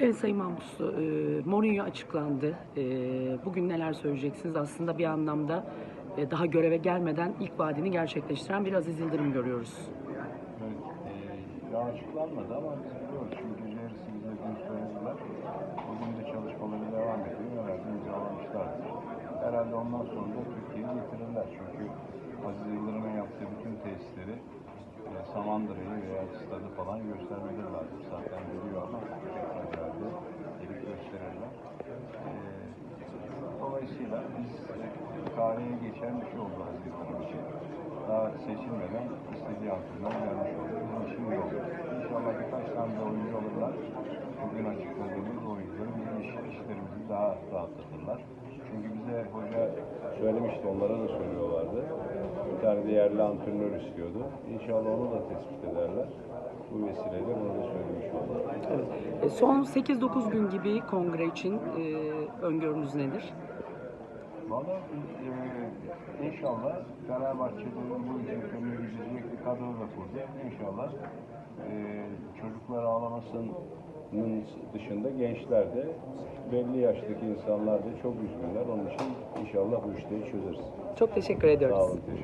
Evet Sayın Mahmutlu, e, Mourinho açıklandı. E, bugün neler söyleyeceksiniz? Aslında bir anlamda e, daha göreve gelmeden ilk vaadini gerçekleştiren bir Aziz Yıldırım görüyoruz. Evet, e, daha açıklanmadı ama biliyoruz. Çünkü gece yarısı bize dün söylediler. Bugün de çalışmaları devam ediyor. Herhalde imzalamışlardır. Herhalde ondan sonra da Türkiye'yi getirirler. Çünkü Aziz Yıldırım'ın yaptığı bütün tesisleri e, Samandıra'yı veya stadı falan göstermeleri lazım. Zaten biliyor ama herhalde gelip gösterirler. E, dolayısıyla biz e, tarihe geçen bir şey oldu Aziz için. Daha seçilmeden istediği antrenör gelmiş oldu. Bizim için iyi oldu. İnşallah birkaç tane de oyuncu alırlar. Bugün açıkladığımız oyuncuları bizim iş, işlerimizi daha rahatlatırlar. Çünkü bize hoca söylemişti, onlara da söylüyorlardı. Bir tane de yerli antrenör istiyordu. İnşallah onu da tespit ederler. Bu vesileyle bunu da söylemiş olduk. Evet. E, son 8-9 gün gibi kongre için e, öngörünüz nedir? Valla e, inşallah Fenerbahçe'nin bu ülkelerine gidecek bir kadro da kurduk. İnşallah e, çocuklar ağlamasının dışında gençler de belli yaştaki insanlar da çok üzgünler. Onun için inşallah bu işleri çözeriz. Çok teşekkür ediyoruz. Sağ olun, teşekkür